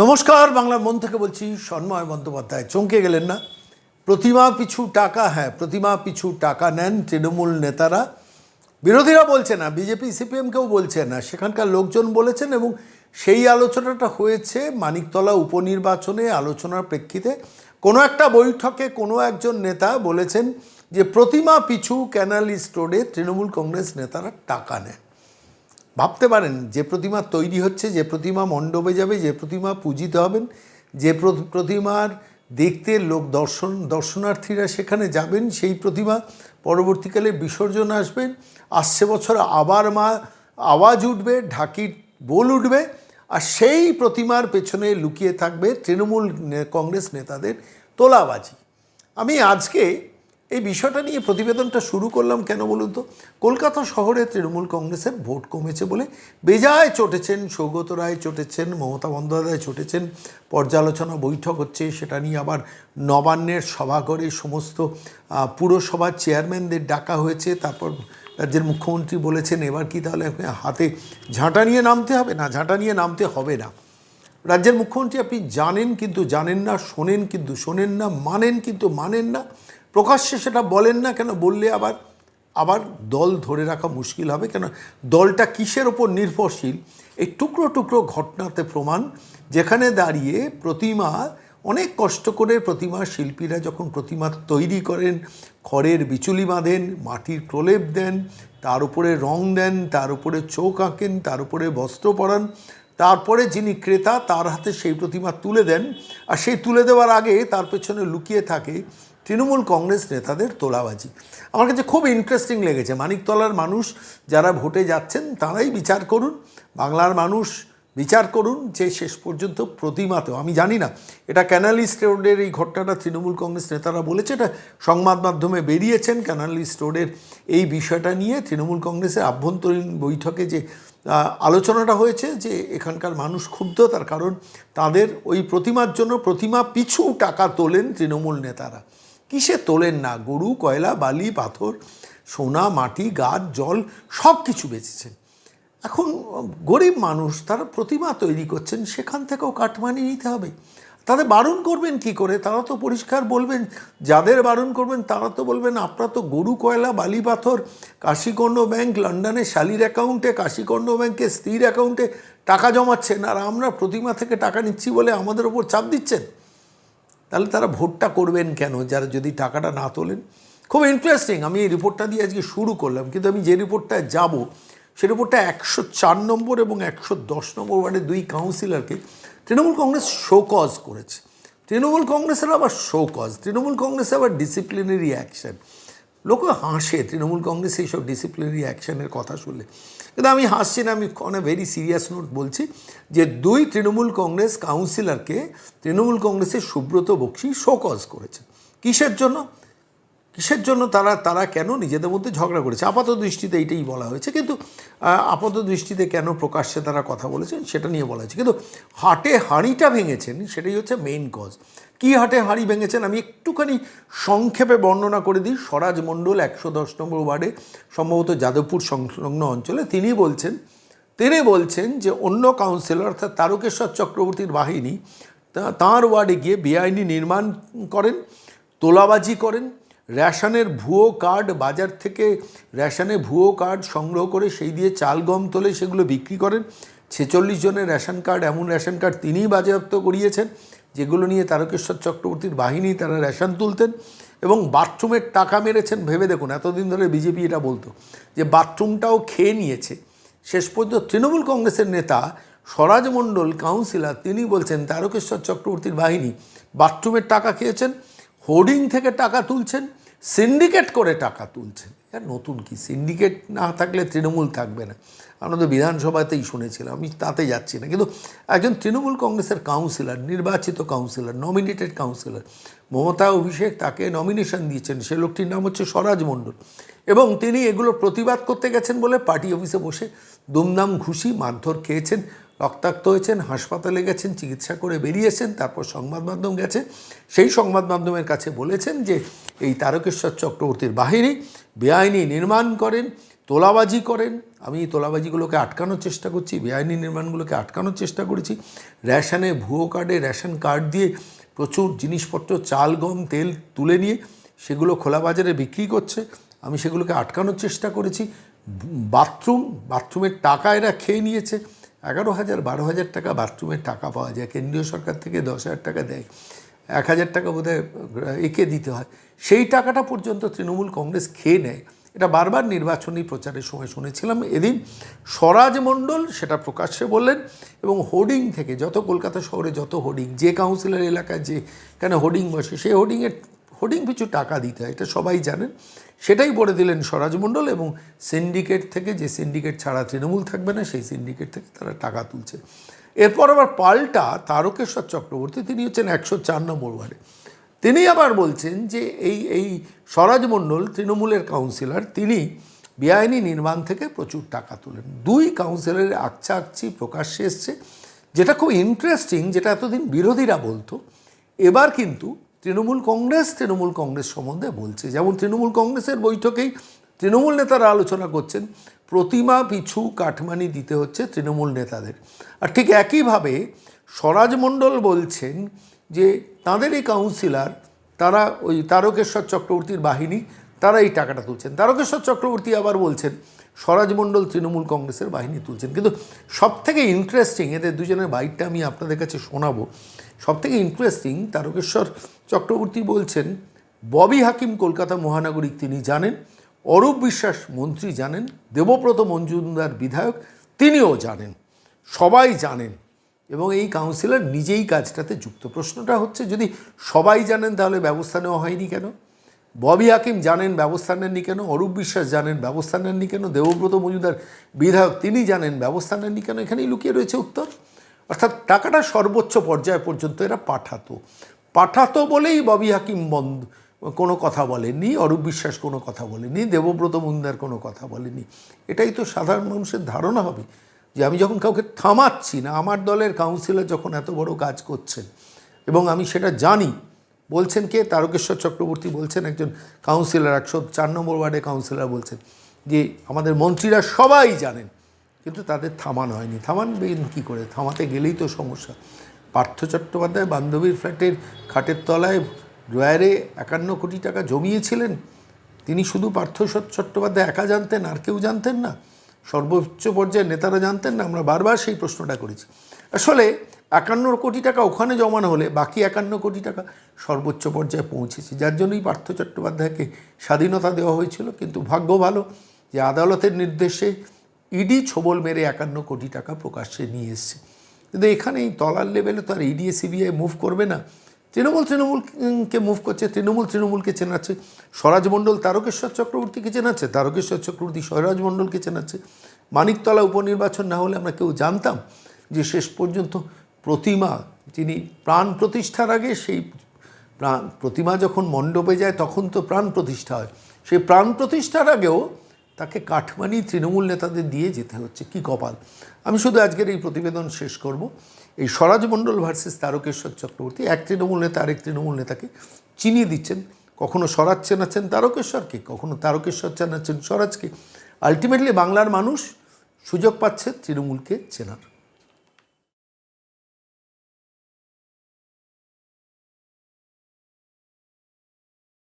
নমস্কার বাংলার মন থেকে বলছি সন্ময় বন্দ্যোপাধ্যায়। চমকে গেলেন না? প্রতিমা পিছু টাকা হ্যাঁ প্রতিমা পিছু টাকা নেন তৃণমূল নেতারা। বিরোধীরা বলছে না, বিজেপি সিপিএমকেও বলছে না। সেখানকার লোকজন বলেছেন এবং সেই আলোচনাটা হয়েছে মানিকতলা উপনির্বাচনে আলোচনার প্রেক্ষিতে। কোনো একটা বৈঠকে কোনো একজন নেতা বলেছেন যে, প্রতিমা পিছু ক্যানাল স্টোরে তৃণমূল কংগ্রেস নেতারা টাকা নেন। ভাবতে পারেন, যে প্রতিমা তৈরি হচ্ছে, যে প্রতিমা মণ্ডপে যাবে, যে প্রতিমা পূজিত হবেন, যে প্রতিমার দেখতে লোক দর্শন, দর্শনার্থীরা সেখানে যাবেন, সেই প্রতিমা পরবর্তীকালে বিসর্জন আসবেন আসছে বছর আবার মা, আওয়াজ উঠবে, ঢাকির বোল উঠবে, আর সেই প্রতিমার পেছনে লুকিয়ে থাকবে তৃণমূল কংগ্রেস নেতাদের তোলাবাজি। আমি আজকে এই বিষয়টা নিয়ে প্রতিবেদনটা শুরু করলাম কেন বলুন তো? কলকাতা শহরে তৃণমূল কংগ্রেসের ভোট কমেছে বলে বেজায় চটেছেন, সৌগত রায় চটেছেন, মমতা বন্দ্যোপাধ্যায় চটেছেন, পর্যালোচনা বৈঠক হচ্ছে, সেটা নিয়ে আবার নবান্নের সভাঘরে সমস্ত পুরসভার চেয়ারম্যানদের ডাকা হয়েছে, তারপর রাজ্যের মুখ্যমন্ত্রী বলেছেন, এবার কি তাহলে হাতে ঝাঁটা নিয়ে নামতে হবে? না, ঝাঁটা নিয়ে নামতে হবে না। রাজ্যের মুখ্যমন্ত্রী আপনি জানেন কিন্তু জানেন না, শোনেন কিন্তু শোনেন না, মানেন কিন্তু মানেন না প্রকাশ্যে সেটা বলেন না কেন? বললে আবার আবার দল ধরে রাখা মুশকিল হবে কেন? দলটা কিসের ওপর নির্ভরশীল? এই টুকরো টুকরো ঘটনাতে প্রমাণ, যেখানে দাঁড়িয়ে প্রতিমা, অনেক কষ্ট করে প্রতিমা শিল্পীরা যখন প্রতিমা তৈরি করেন, খড়ের বিচুলি বাঁধেন, মাটির প্রলেপ দেন, তার উপরে রং দেন, তার উপরে চোখ আঁকেন, তার উপরে বস্ত্র পরান, তারপরে যিনি ক্রেতা, তার হাতে সেই প্রতিমা তুলে দেন, আর সেই তুলে দেওয়ার আগে তার পেছনে লুকিয়ে থাকে তৃণমূল কংগ্রেস নেতাদের তোলাবাজি। আমার কাছে খুব ইন্টারেস্টিং লেগেছে। মানিকতলার মানুষ যারা ভোটে যাচ্ছেন, তারাই বিচার করুন। বাংলার মানুষ বিচার করুন যে শেষ পর্যন্ত প্রতিমাতেও আমি জানি না, এটা ক্যানালিস্ট রোডের এই ঘটনাটা তৃণমূল কংগ্রেস নেতারা বলেছে, এটা সংবাদ মাধ্যমে বেরিয়েছেন ক্যানালিস্ট রোডের এই বিষয়টা নিয়ে। তৃণমূল কংগ্রেসের আভ্যন্তরীণ বৈঠকে যে আলোচনাটা হয়েছে যে, এখানকার মানুষ ক্ষুব্ধ, তার কারণ তাদের ওই প্রতিমার জন্য প্রতিমা পিছু টাকা তোলেন তৃণমূল নেতারা। কিসে তোলেন না? গরু, কয়লা, বালি, পাথর, সোনা, মাটি, গাছ, জল, সব কিছু বেচেছেন। এখন গরিব মানুষ তারা প্রতিমা তৈরি করছেন, সেখান থেকেও কাটমানি নিতে হবে। তাদের বারণ করবেন কি করে? তারা তো পরিষ্কার বলবেন, যাদের বারণ করবেন তারা তো বলবেন, আপনারা তো গরু, কয়লা, বালি, পাথর কাশীকর্ণ ব্যাংক, লন্ডনে শালির অ্যাকাউন্টে কাশীকর্ণ ব্যাংকে স্ত্রীর অ্যাকাউন্টে টাকা জমাচ্ছেন, আর আমরা প্রতিমা থেকে টাকা নিচ্ছি বলে আমাদের ওপর চাপ দিচ্ছেন? তাহলে তারা ভোটটা করবেন কেন? যারা যদি টাকাটা না তোলেন। খুব ইন্টারেস্টিং আমি এই রিপোর্টটা দিয়ে আজকে শুরু করলাম, কিন্তু আমি যে রিপোর্টটায় যাব, সে রিপোর্টটা একশো চার নম্বর এবং একশো দশ নম্বর ওয়ার্ডের দুই কাউন্সিলরকে তৃণমূল কংগ্রেস শোকজ করেছে। তৃণমূল কংগ্রেসের আবার শোকজ তৃণমূল কংগ্রেসে আবার ডিসিপ্লিনারি অ্যাকশন লোক হাসে, তৃণমূল কংগ্রেস এইসব ডিসিপ্লিনারি অ্যাকশনের কথা শুনলে। কিন্তু আমি হাসছি না, আমি on a very serious note বলছি যে দুই তৃণমূল কংগ্রেস কাউন্সিলরকে তৃণমূল কংগ্রেসের সুব্রত বক্সি শোকজ করেছে। কিসের জন্য? কিসের জন্য তারা তারা কেন নিজেদের মধ্যে ঝগড়া করেছে? আপাত দৃষ্টিতে এইটাই বলা হয়েছে। কিন্তু আপাত দৃষ্টিতে কেন প্রকাশ্যে তারা কথা বলেছেন সেটা নিয়ে বলা হয়েছে। কিন্তু হাটে হাঁড়িটা ভেঙেছেন, সেটাই হচ্ছে মেইন কজ কী হাটে হাঁড়ি ভেঙেছেন আমি একটুখানি সংক্ষেপে বর্ণনা করে দিই। স্বরাজ মণ্ডল একশো দশ নম্বর ওয়ার্ডে, সম্ভবত যাদবপুর সংলগ্ন অঞ্চলে, তিনি বলছেন তিনি বলছেন যে অন্য কাউন্সিলর অর্থাৎ তারকেশ্বর চক্রবর্তীর বাহিনী তাঁর ওয়ার্ডে গিয়ে বেআইনি নির্মাণ করেন, তোলাবাজি করেন, রেশনের ভুয়ো কার্ড, বাজার থেকে রেশনে ভুয়ো কার্ড সংগ্রহ করে সেই দিয়ে চাল গম তোলে সেগুলো বিক্রি করেন। ছেচল্লিশ জনের রেশন কার্ড, এমন রেশন কার্ড তিনিই বাজেয়াপ্ত করিয়েছেন। যেগুলো নিয়ে তারকেশ্বর চক্রবর্তীর বাহিনী তারা রেশন তুলতেন এবং বাথরুমের টাকা মেরেছেন, ভেবে দেখুন, এতদিন ধরে বিজেপি এটা বলতো, যে বাথরুমটাও খেয়ে নিয়েছে। শেষ পর্যন্ত তৃণমূল কংগ্রেসের নেতা স্বরাজ মণ্ডল, কাউন্সিলর, তিনি বলছেন, তারকেশ্বর চক্রবর্তীর বাহিনী বাথরুমের টাকা খেয়েছেন, হোর্ডিং থেকে টাকা তুলছেন সিন্ডিকেট করে টাকা তুলছেন। আর নতুন কি? সিন্ডিকেট না থাকলে তৃণমূল থাকবে না। আমরা তো বিধানসভাতেই শুনেছিলাম, আমি তাতে যাচ্ছি না। কিন্তু একজন তৃণমূল কংগ্রেসের কাউন্সিলর, নির্বাচিত councillor nominated councillor Mamata Abhishek তাকে নমিনেশন দিয়েছেন। সে লোকটির নাম হচ্ছে স্বরাজ মণ্ডল। এবং তিনি এগুলো প্রতিবাদ করতে গেছেন বলে পার্টি অফিসে বসে দুমদাম ঘুষি, মারধর খেয়েছেন, রক্তাক্ত হয়েছেন, হাসপাতালে গেছেন, চিকিৎসা করে বেরিয়েছেন, তারপর সংবাদ মাধ্যম গেছে। সেই সংবাদ মাধ্যমের কাছে বলেছেন যে এই তারকেশ্বর চক্রবর্তীর বাহিনী বেআইনি নির্মাণ করেন, তোলাবাজি করেন। আমি এই তোলাবাজিগুলোকে আটকানোর চেষ্টা করছি, বেআইনি নির্মাণগুলোকে আটকানোর চেষ্টা করেছি। রেশনে ভুয়ো কার্ডে রেশন কার্ড দিয়ে প্রচুর জিনিসপত্র, চাল, গম, তেল তুলে নিয়ে সেগুলো খোলা বাজারে বিক্রি করছে। আমি সেগুলোকে আটকানোর চেষ্টা করেছি। বাথরুম, বাথরুমের টাকা এরা খেয়ে নিয়েছে। এগারো হাজার, বারো হাজার টাকা বাথরুমের টাকা পাওয়া যায়। কেন্দ্রীয় সরকার থেকে দশ হাজার টাকা দেয়। এক হাজার টাকা বোধহয় একে দিতে হয়। সেই টাকাটা পর্যন্ত তৃণমূল কংগ্রেস খেয়ে নেয়। এটা বারবার নির্বাচনী প্রচারের সময় শুনেছিলাম এদিন। স্বরাজ মণ্ডল সেটা প্রকাশ্যে বললেন এবং হোর্ডিং থেকে যত কলকাতা শহরে যত হোর্ডিং, যে কাউন্সিলর এলাকায় যে কেন হোর্ডিং বসে, সেই হোর্ডিংয়ের হোর্ডিং পিছু টাকা দিতে হয়, এটা সবাই জানেন। সেটাই বলে দিলেন স্বরাজ মণ্ডল এবং সিন্ডিকেট থেকে যে সিন্ডিকেট ছাড়া তৃণমূল থাকবে না, সেই সিন্ডিকেট থেকে তারা টাকা তুলছে। এরপর আবার পাল্টা তারকেশ্বর চক্রবর্তী, তিনি হচ্ছেন একশো চার নম্বর ওয়ার্ডে। তিনি আবার বলছেন যে এই এই স্বরাজ মণ্ডল তৃণমূলের কাউন্সিলর, তিনি বেআইনি নির্মাণ থেকে প্রচুর টাকা তোলেন। দুই কাউন্সিলরের আকচা আকচি প্রকাশ্যে এসছে, যেটা খুব ইন্টারেস্টিং যেটা এতদিন বিরোধীরা বলতো। এবার কিন্তু তৃণমূল কংগ্রেস তৃণমূল কংগ্রেস সম্বন্ধে বলছে। যেমন তৃণমূল কংগ্রেসের বৈঠকেই তৃণমূল নেতারা আলোচনা করছেন, প্রতিমা, পিছু, কাঠমানি দিতে হচ্ছে তৃণমূল নেতাদের। আর ঠিক একইভাবে স্বরাজ মণ্ডল বলছেন যে তাঁদের এই কাউন্সিলর, তারা ওই তারকেশ্বর চক্রবর্তীর বাহিনী, তারা এই টাকাটা তুলছেন। তারকেশ্বর চক্রবর্তী আবার বলছেন স্বরাজ মণ্ডল তৃণমূল কংগ্রেসের বাহিনী তুলছেন। কিন্তু সব থেকে ইন্টারেস্টিং এদের দুজনের বাইকটা আমি আপনাদের কাছে শোনাবো। সব থেকে ইন্টারেস্টিং তারকেশ্বর চক্রবর্তী বলছেন, ববি হাকিম কলকাতা মহানগরী তিনি জানেন অরূপ বিশ্বাস মন্ত্রী জানেন, দেবব্রত মঞ্জুমদার বিধায়ক তিনিও জানেন, সবাই জানেন এবং এই কাউন্সিলর নিজেই কাজটাতে যুক্ত। প্রশ্নটা হচ্ছে, যদি সবাই জানেন তাহলে ব্যবস্থা নেওয়া হয়নি কেন? ববি হাকিম জানেন ব্যবস্থা নেননি কেন? অরূপ বিশ্বাস জানেন ব্যবস্থা নেননি কেন? দেবব্রত মজুমদার বিধায়ক তিনি জানেন ব্যবস্থা নেননি কেন? এখানেই লুকিয়ে রয়েছে উত্তর। অর্থাৎ টাকাটা সর্বোচ্চ পর্যায় পর্যন্ত এরা পাঠাতো। পাঠাতো বলেই ববি হাকিম বন্ধ কোনো কথা বলেননি, অরূপ বিশ্বাস কোনো কথা বলেনি দেবব্রত মুন্দার কোনো কথা বলেনি এটাই তো সাধারণ মানুষের ধারণা হবে যে আমি যখন কাউকে থামাচ্ছি না, আমার দলের কাউন্সিলর যখন এত বড় কাজ করছেন এবং আমি সেটা জানি, বলছেন কে? তারকেশ্বর চক্রবর্তী বলছেন, একজন কাউন্সিলর একশো চার নম্বর ওয়ার্ডে কাউন্সিলর বলছেন যে আমাদের মন্ত্রীরা সবাই জানেন, কিন্তু তাদের থামানো হয়নি। থামানবেন কী করে? থামাতে গেলেই তো সমস্যা। পার্থ চট্টোপাধ্যায় বান্ধবীর ফ্ল্যাটের খাটের তলায় ড্রয়ারে একান্ন কোটি টাকা জমিয়েছিলেন। তিনি শুধু পার্থ চট্টোপাধ্যায় একা জানতেন, আর কেউ জানতেন না। সর্বোচ্চ পর্যায়ের নেতারা জানতেন না, আমরা বারবার সেই প্রশ্নটা করেছি। আসলে একান্ন কোটি টাকা ওখানে জমানো হলে বাকি একান্ন কোটি টাকা সর্বোচ্চ পর্যায়ে পৌঁছেছে। যার জন্যই পার্থ চট্টোপাধ্যায়কে স্বাধীনতা দেওয়া হয়েছিল। কিন্তু ভাগ্য ভালো যে আদালতের নির্দেশে ইডি ছোবল মেরে একান্ন কোটি টাকা প্রকাশ্যে নিয়ে এসছে। কিন্তু এখানে এই তলার লেভেলে তো আর ইডি সিবিআই মুভ করবে না। তৃণমূল তৃণমূলকে মুভ করছে, তৃণমূল তৃণমূলকে চেনাচ্ছে। স্বরাজ মণ্ডল তারকেশ্বর চক্রবর্তীকে চেনাচ্ছে, তারকেশ্বর চক্রবর্তী স্বরাজ মণ্ডলকে চেনাচ্ছে। মানিকতলা উপনির্বাচন না হলে আমরা কেউ জানতাম যে শেষ পর্যন্ত প্রতিমা, যিনি প্রাণ প্রতিষ্ঠার আগে সেই প্রাণ, প্রতিমা যখন মণ্ডপে যায় তখন তো প্রাণ প্রতিষ্ঠা হয়। সেই প্রাণ প্রতিষ্ঠার আগেও তাকে কাঠমানি তৃণমূল নেতাদের দিয়ে যেতে হচ্ছে, কি কপাল। আমি শুধু আজকের এই প্রতিবেদন শেষ করব। এই স্বরাজ মণ্ডল ভার্সেস তারকেশ্বর চক্রবর্তী, এক তৃণমূল নেতা আরেক তৃণমূল নেতাকে চিনিয়ে দিচ্ছেন। কখনো স্বরাজ চেনাচ্ছেন তারকেশ্বরকে, কখনো তারকেশ্বর চেনাচ্ছেন স্বরাজকে। আলটিমেটলি বাংলার মানুষ সুযোগ পাচ্ছে তৃণমূলকে চেনার।